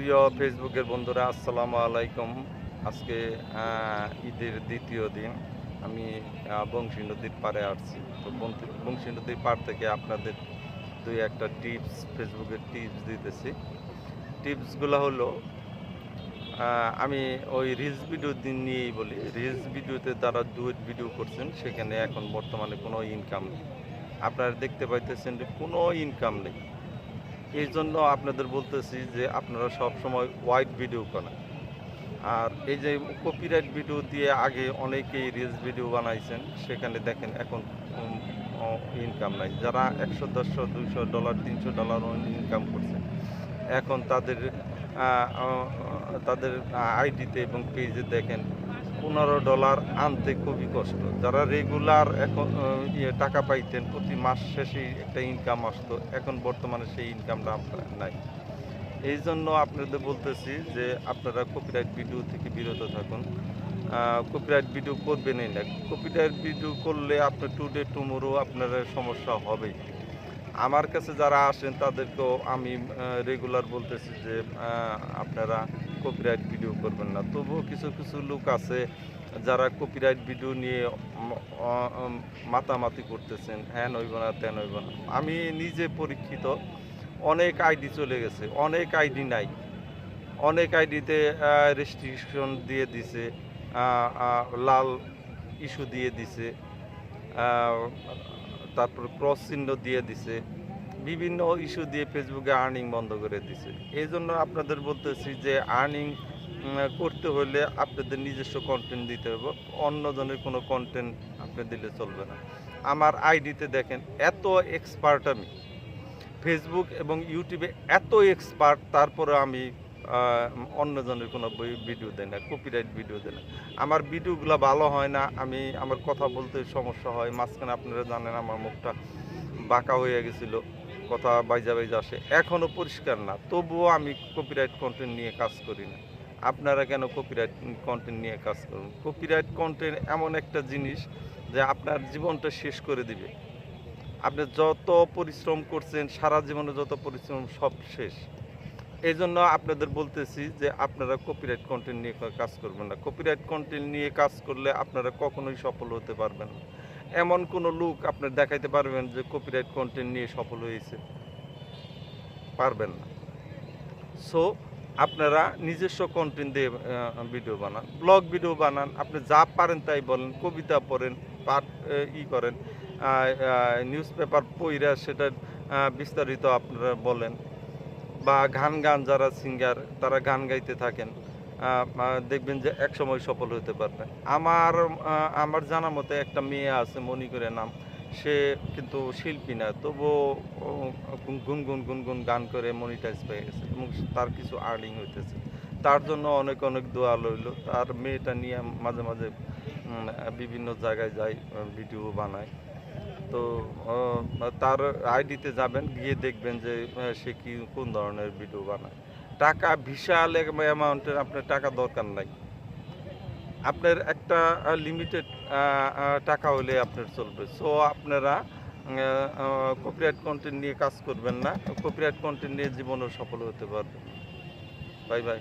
প্রিয় ফেসবুকের বন্ধুরা, আসসালামু আলাইকুম। আজকে ঈদের দ্বিতীয় দিন। আমি বংশী নদীর পাড়ে আসছি তো বংশী নদীর পাড় থেকে আপনাদের দুই একটা টিপস ফেসবুকের টিপস দিতেছি। টিপসগুলো হলো আমি ওই রিলস ভিডিও দিন নিয়েই বলি রিলস ভিডিওতে তারা ডুয়েট ভিডিও করছেন, সেখানে এখন বর্তমানে কোনো ইনকাম নেই। আপনারা দেখতে পাইতেছেন যে কোনো ইনকাম নেই। এই জন্য আপনাদের বলতেছি যে আপনারা সব সময় হোয়াইট ভিডিও করেন আর এই যে কপিরাইট ভিডিও দিয়ে আগে অনেকেই রিলস ভিডিও বানাইছেন, সেখানে দেখেন এখন ইনকাম নাই। যারা একশো দশশো দুইশো ডলার তিনশো ডলার ইনকাম করছে, এখন তাদের তাদের আইডিতে এবং পেজে দেখেন পনেরো ডলার আনতে খুবই কষ্ট। যারা রেগুলার এখন ইয়ে টাকা পাইতেন, প্রতি মাস শেষে একটা ইনকাম আসতো। এখন বর্তমানে সেই ইনকামটা আপনার নাই। এই জন্য আপনাদের বলতেছি যে আপনারা কপিরাইট ভিডিও থেকে বিরত থাকুন। কপিরাইট ভিডিও করবেনই না। কপিরাইট ভিডিও করলে আপনার টুডে টুমোরো আপনার সমস্যা হবেই। আমার কাছে যারা আসেন তাদেরকেও আমি রেগুলার বলতেছি যে আপনারা কপিরাইট ভিডিও করবেন না। তবুও কিছু কিছু লোক আছে যারা কপিরাইট ভিডিও নিয়ে মাতামাতি করতেছেন। হ্যান হইব না তেন হইব না। আমি নিজে পরীক্ষিত। অনেক আইডি চলে গেছে। অনেক আইডি নাই। অনেক আইডিতে রেস্ট্রিকশন দিয়ে দিছে লাল ইস্যু দিয়ে দিছে তারপর ক্রস চিহ্ন দিয়ে দিছে। বিভিন্ন ইস্যু দিয়ে ফেসবুকে আর্নিং বন্ধ করে দিছে। এই জন্য আপনাদের বলতেছি যে আর্নিং করতে হলে আপনাদের নিজস্ব কন্টেন্ট দিতে হবে। অন্যজনের কোনো কন্টেন্ট আপনি দিলে চলবে না। আমার আইডিতে দেখেন, এত এক্সপার্ট আমি। ফেসবুক এবং ইউটিউবে এত এক্সপার্ট তারপরে আমি অন্যজনের কোনো ভিডিও দেয় না কপিরাইট ভিডিও দেয় না। আমার ভিডিওগুলো ভালো হয় না, আমি আমার কথা বলতে সমস্যা হয়, মাঝখানে আপনারা জানেন আমার মুখটা বাঁকা হয়ে গেছিল। কথা বাইজা বাইজা আসে। এখনও পরিষ্কার না, তবুও আমি কপিরাইট কন্টেন্ট নিয়ে কাজ করি না। আপনারা কেন কপিরাইট কন্টেন্ট নিয়ে কাজ করুন? কপিরাইট কন্টেন্ট এমন একটা জিনিস যে আপনার জীবনটা শেষ করে দিবে। আপনি যত পরিশ্রম করছেন, সারা জীবনে যত পরিশ্রম, সব শেষ। এই জন্য আপনাদের বলতেছি যে আপনারা কপিরাইট কন্টেন্ট নিয়ে কাজ করবেন না। কপিরাইট কন্টেন্ট নিয়ে কাজ করলে আপনারা কখনোই সফল হতে পারবেন না। এমন কোনো লোক আপনার দেখাইতে পারবেন যে কপিরাইট কন্টেন্ট নিয়ে সফল হয়েছে? পারবেন না। সো আপনারা নিজস্ব কন্টেন্ট দিয়ে ভিডিও বানান ব্লগ ভিডিও বানান, আপনি যা পারেন তাই বলেন, কবিতা পড়েন, পাঠ ই করেন নিউজ পেপার পইরা সেটা বিস্তারিত আপনারা বলেন, বা গান গান যারা সিঙ্গার তারা গান গাইতে থাকেন। দেখবেন যে এক সময় সফল হতে পারবে। আমার আমার জানা মতে একটা মেয়ে আছে মনি করে নাম। সে কিন্তু শিল্পী না, তবুও গুনগুন গুনগুন গান করে মনিটাইজ পেয়ে গেছে এবং তার কিছু আর্নিং হইতেছে। তার জন্য অনেক অনেক দোয়া লইল তার মেয়েটা নিয়ে মাঝে মাঝে বিভিন্ন জায়গায় যাই ভিডিও বানায় তো তার আইডিতে যাবেন, গিয়ে দেখবেন যে, সে কি, কোন ধরনের ভিডিও বানায়। টাকা বিশাল অ্যামাউন্টের আপনার টাকা দরকার নাই। আপনার একটা লিমিটেড টাকা হলে আপনার চলবে। সো আপনারা কপিরাইট কন্টেন্ট নিয়ে কাজ করবেন না। কপিরাইট কন্টেন্ট নিয়ে জীবনও সফল হতে পারবেন বাই বাই